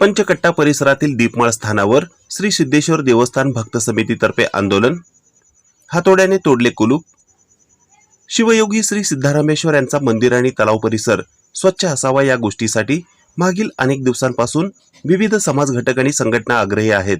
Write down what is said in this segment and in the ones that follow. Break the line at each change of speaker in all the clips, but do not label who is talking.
पंचकट्टा परिसरातील दीपमाळ स्थानावर श्री सिद्धेश्वर देवस्थान भक्त समितीतर्फे आंदोलन. हातोड्याने तोडले कुलूप. शिवयोगी श्री सिद्धारामेश्वर यांचा मंदिर आणि तलाव परिसर स्वच्छ असावा या गोष्टीसाठी मागील अनेक दिवसांपासून विविध समाज घटक आणि संघटना आग्रही आहेत.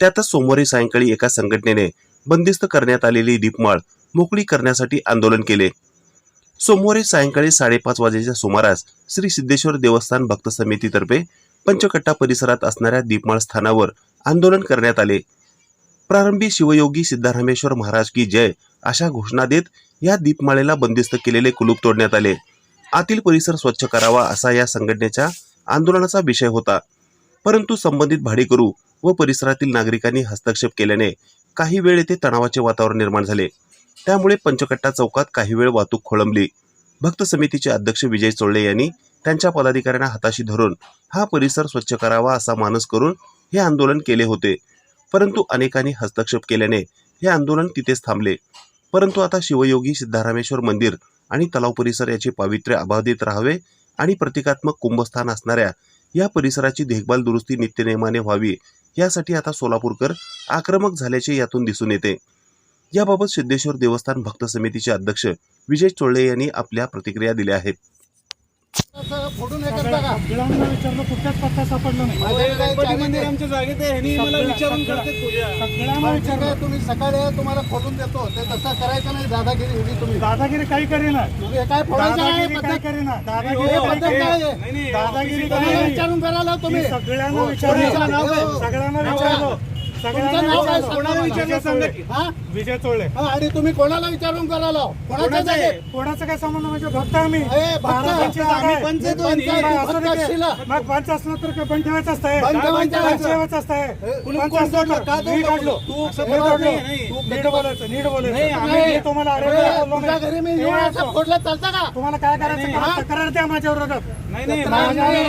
त्यातच सोमवारी सायंकाळी एका संघटनेने बंदिस्त करण्यात आलेली दीपमाळ मोकळी करण्यासाठी आंदोलन केले. सोमवारी सायंकाळी साडेपाच वाजेच्या सुमारास श्री सिद्धेश्वर देवस्थान भक्त समितीतर्फे पंचकट्टा परिसरात असणाऱ्या दीपमाळ स्थानावर आंदोलन करण्यात आले. प्रारंभी शिवयोगी सिद्धारामेश्वर महाराज की जय अशा घोषणा देत या दीपमाळेला बंदिस्त केलेले कुलूप तोडण्यात आले. आतील परिसर स्वच्छ करावा असा या संघटनेच्या आंदोलनाचा विषय होता. परंतु संबंधित भाडेकरू व परिसरातील नागरिकांनी हस्तक्षेप केल्याने काही वेळ येथे तणावाचे वातावरण निर्माण झाले. त्यामुळे पंचकट्टा चौकात काही वेळ वाहतूक खोळंबली. भक्त समितीचे अध्यक्ष विजय चोळले यांनी त्यांच्या पदाधिकाऱ्यांना हाताशी धरून हा परिसर स्वच्छ करावा असा मानस करून हे आंदोलन केले होते. परंतु अनेकांनी हस्तक्षेप केल्याने हे आंदोलन तिथेच थांबले. परंतु आता शिवयोगी सिद्धारामेश्वर मंदिर आणि तलाव परिसर याचे पावित्र्य अबाधित राहावे आणि प्रतिकात्मक कुंभस्थान असणाऱ्या या परिसराची देखभाल दुरुस्ती नित्यनेमाने व्हावी यासाठी आता सोलापूरकर आक्रमक झाल्याचे यातून दिसून येते. याबाबत सिद्धेश्वर देवस्थान भक्त समितीचे अध्यक्ष विजय चोळले यांनी आपल्या प्रतिक्रिया दिल्या आहेत.
फोडून हे करता का?
सगळ्यांना विचारलं कुठल्याच पत्ता सापडला नाही.
माझ्याकडे काय
गणपती
चावी
मंदिर
नाही.
आमच्या जागेत आहे ह्यांनी मला विचारून करते पूजा
सगळ्यांना विचारलं
तुम्ही सकाळी तुम्हाला फोडून देतो. ते तसं करायचं नाही दादागिरी एवढी तुम्ही.
दादागिरी काही करेना.
हे काय फोडायचं
काही
पद्धत
करेना.
हे
दादागिरी
पद्धत काय?
नाही नाही
दादागिरी
विचारून करायला तुम्ही.
मी सगळ्यांना
हो,
विचारलं? सगळ्यांना विचारलं.
तुमचं नाव काय?
विचारलं.
कोणाला
विजय
विचारलं
चोळे
हा?
विजय चोळे
हा, आणि तुम्ही कोणाला विचारून करायला कोणाच्या
कोणाचं आहे?
जागेत?
कोणाचं काय संबंध म्हणजे भक्त आम्ही
ए, भक्त.
महाराजांची जागा
आम्ही
आहे.
पंच
पंच
दोन्ही.
आहे,
मग असं
भक्त
नाही
असशील.
की- मग पंच असलं तर काय बंद ठेवायचं असतंय
ठेवायचं
असतंय
कुणी
पंच
कोण
असलं
सोडलं?
तर
का
मी
तो
काढलो
तू
मी
सपोर्ट
काढलो.
नाही, नाही.
तू नीट बोलायचं नीट
नाही,
बोलायचं
आम्ही-
मी तुम्हाला अरे
ए,
बोललो
तुझ्या
नाही.
घरी मी
हे
येऊन असं
असं.
फोडलं चालतं का
तुम्हाला काय करायचं? तक्रार द्या माझ्या विरोधात
नाही नाही
नाही.
पण
नाही नाही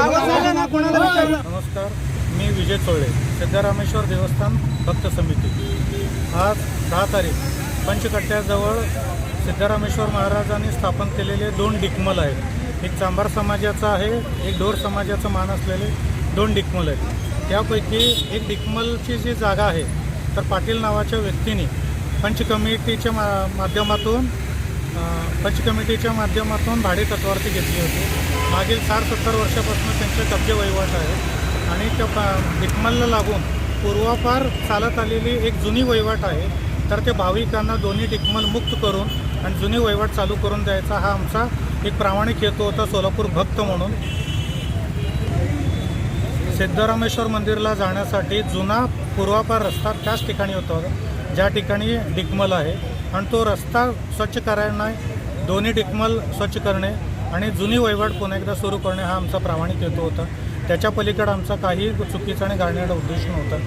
नमस्कार मी विजय चोळे सिद्धरामेश्वर देवस्थान भक्त समिती. आज दहा तारीख पंचकट्ट्याजवळ सिद्धरामेश्वर महाराजांनी स्थापन केलेले दोन डिकमल आहेत. एक चांभार समाजाचा आहे एक ढोर समाजाचं मान असलेले दोन डिकमल आहेत. त्यापैकी एक डिकमलची जी जागा आहे तर पाटील नावाच्या व्यक्तीने पंच कमिटीच्या मा माध्यमातून पंच कमिटीच्या माध्यमातून भाडे तत्वावरती घेतली होती. मागील साठ सत्तर वर्षापासून त्यांचे कब्जे वहिवाट आहे. आणि त्या पा- लागून पूर्वापार चालत आलेली एक जुनी वहिवाट आहे. तर ते भाविकांना दोन्ही टिकमल मुक्त करून आणि जुनी वहिवाट चालू करून द्यायचा हा आमचा एक प्रामाणिक हेतू होता सोलापूर भक्त म्हणून. सिद्धरामेश्वर मंदिरला जाण्यासाठी जुना पूर्वापार रस्ता त्याच ठिकाणी होता ज्या ठिकाणी डिकमल आहे. आणि तो रस्ता स्वच्छ करायला दोन्ही डिकमल स्वच्छ करणे आणि जुनी वहिवाट पुन्हा एकदा सुरू करणे हा आमचा प्रामाणिक हेतू होता. त्याच्या पलीकडे आमचा काही चुकीचा आणि गाळण्याचा उद्देश नव्हता.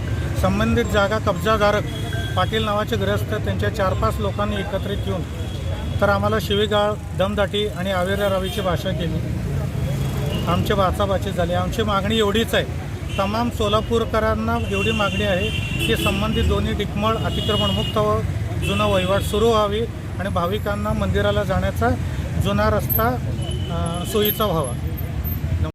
संबंधित जागा कब्जाधारक पाटील नावाचे ग्रस्त त्यांच्या चार पाच लोकांनी एकत्रित येऊन तर आम्हाला शिवीगाळ दमदाटी आणि आवेर्या रावीची भाषा केली. आमचे बाचाबाची झाली. आमची मागणी एवढीच आहे. तमाम सोलापूरकरांना एवढी मागणी आहे की संबंधित दोन्ही डिकमळ अतिक्रमणमुक्त व जुना वहिवाट सुरू व्हावी आणि भाविकांना मंदिराला जाण्याचा जुना रस्ता सोयीचा व्हावा